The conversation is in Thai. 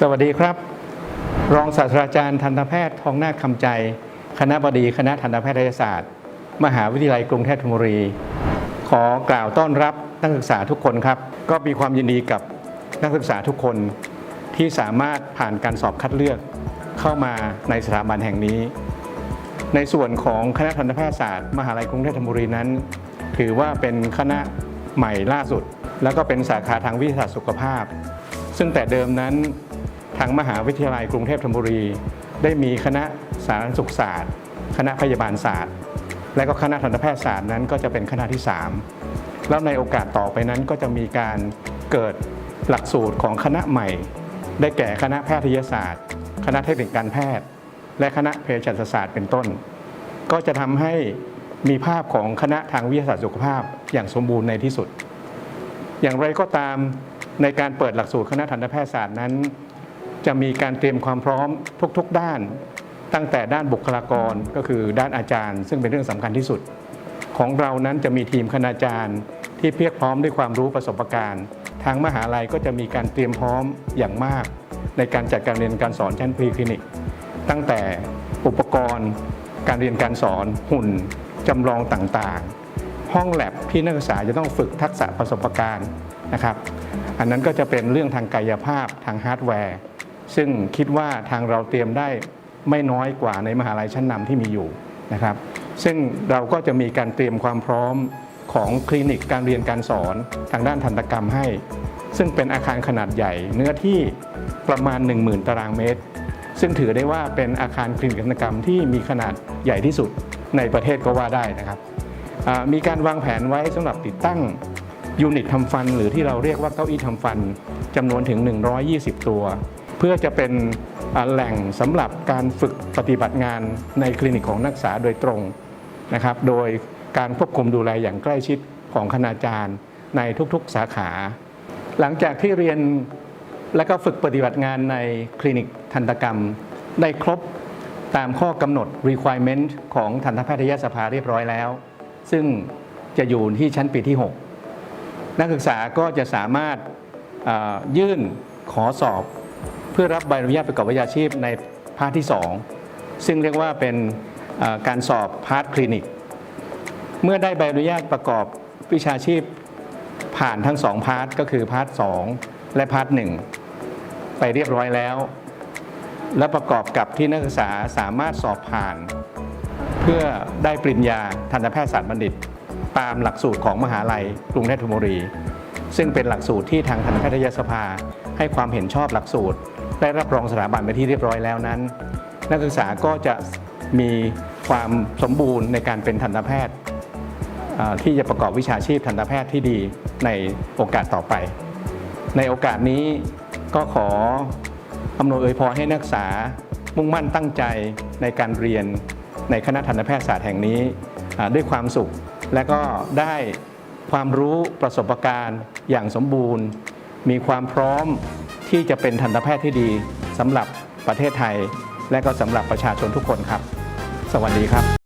สวัสดีครับ รองศาสตราจารย์ทันตแพทย์ทองนาคคำใจ คณะบดีคณะทันตแพทยศาสตร์ มหาวิทยาลัยกรุงเทพธนบุรี ขอกล่าวต้อนรับนักศึกษาทุกคนครับ ก็มีความยินดีกับนักศึกษาทุกคนที่สามารถผ่านการสอบคัดเลือกเข้ามาในสถาบันแห่งนี้ ในส่วนของคณะทันตแพทยศาสตร์ มหาลัยกรุงเทพธนบุรีนั้น ถือว่าเป็นคณะใหม่ล่าสุด แล้วก็เป็นสาขาทางวิทยาศาสตร์สุขภาพ ซึ่งแต่เดิมนั้น ทางมหาวิทยาลัยกรุงเทพธนบุรี ได้มีคณะสาธารณสุขศาสตร์ คณะพยาบาลศาสตร์ และก็คณะทันตแพทยศาสตร์นั้นก็จะเป็นคณะที่ 3 แล้วในโอกาสต่อไปนั้นก็จะมีการเกิดหลักสูตรของคณะใหม่ ได้แก่คณะแพทยศาสตร์ คณะเทคนิคการแพทย์ และคณะเภสัชศาสตร์เป็นต้น ก็จะทำให้มีภาพของคณะทางวิทยาศาสตร์สุขภาพอย่างสมบูรณ์ในที่สุด อย่างไรก็ตามในการเปิดหลักสูตรคณะทันตแพทยศาสตร์นั้น จะมีการเตรียมความพร้อมทุก ๆ ด้าน ตั้งแต่ด้านบุคลากรก็คือด้านอาจารย์ ซึ่งเป็นเรื่องสำคัญที่สุด ของเรานั้นจะมีทีมคณาจารย์ ที่เพียบพร้อมด้วยความรู้ประสบการณ์ ทางมหาลัยก็จะมีการเตรียมพร้อมอย่างมาก ในการจัดการเรียนการสอนชั้นพรีคลินิก ตั้งแต่อุปกรณ์ การเรียนการสอนหุ่นจำลองต่างๆ ห้องแลบที่นักศึกษาจะต้องฝึกทักษะประสบการณ์นะครับ อันนั้นก็จะเป็นเรื่องทางกายภาพทางฮาร์ดแวร์ ซึ่งคิดว่าทางเราเตรียมได้ไม่น้อยกว่าในมหาลัยชั้นนำที่มีอยู่นะครับ ซึ่งเราก็จะมีการเตรียมความพร้อมของคลินิกการเรียนการสอนทางด้านทันตกรรมให้ ซึ่งเป็นอาคารขนาดใหญ่ เนื้อที่ประมาณ 10,000 ตารางเมตร ซึ่งถือได้ว่าเป็นอาคารคลินิกทันตกรรมที่มีขนาดใหญ่ที่สุดในประเทศก็ว่าได้นะครับ มีการวางแผนไว้สำหรับติดตั้งยูนิตทำฟัน หรือที่เราเรียกว่าเก้าอี้ทำฟันจำนวนถึง 120 ตัว เพื่อจะเป็นแหล่งสำหรับการฝึกปฏิบัติงานในคลินิกของนักศึกษาโดยตรงนะครับ โดยการควบคุมดูแลอย่างใกล้ชิดของคณาจารย์ในทุกๆสาขา หลังจากที่เรียนและก็ฝึกปฏิบัติงานในคลินิกทันตกรรม ได้ครบตามข้อกำหนด requirement ของทันตแพทยสภาเรียบร้อยแล้ว ซึ่งจะอยู่ที่ชั้นปีที่ 6 นักศึกษาก็จะสามารถยื่นขอสอบ พื่อรับใบอนุญาตประกอบวิชาชีพในพาร์ทที่ 2 ซึ่งเรียกว่าเป็นการสอบพาร์ทคลินิก เมื่อได้ใบอนุญาตประกอบวิชาชีพผ่านทั้ง 2 พาร์ทก็คือพาร์ท 2 และพาร์ท 1 ไปเรียบร้อยแล้ว และประกอบกับที่นักศึกษาสามารถสอบผ่าน เพื่อได้ปริญญาทันตแพทยศาสตร์บัณฑิต ตามหลักสูตรของมหาลัยกรุงเทพธนบุรี ซึ่งเป็นหลักสูตรที่ทางทันตแพทยสภาให้ความเห็นชอบหลักสูตร ได้รับรองสถาบันไปที่เรียบร้อยแล้วนั้น นักศึกษาก็จะมีความสมบูรณ์ในการเป็นทันตแพทย์ ที่จะประกอบวิชาชีพทันตแพทย์ที่ดีในโอกาสต่อไป ในโอกาสนี้ก็ขออำนวยอวยพรให้นักศึกษามุ่งมั่นตั้งใจในการเรียนในคณะทันตแพทยศาสตร์แห่งนี้ด้วยความสุข และก็ได้ความรู้ประสบการณ์อย่างสมบูรณ์ มีความพร้อม ที่จะเป็นทันตแพทย์ที่ดีสำหรับประเทศไทย และก็สำหรับประชาชนทุกคนครับ สวัสดีครับ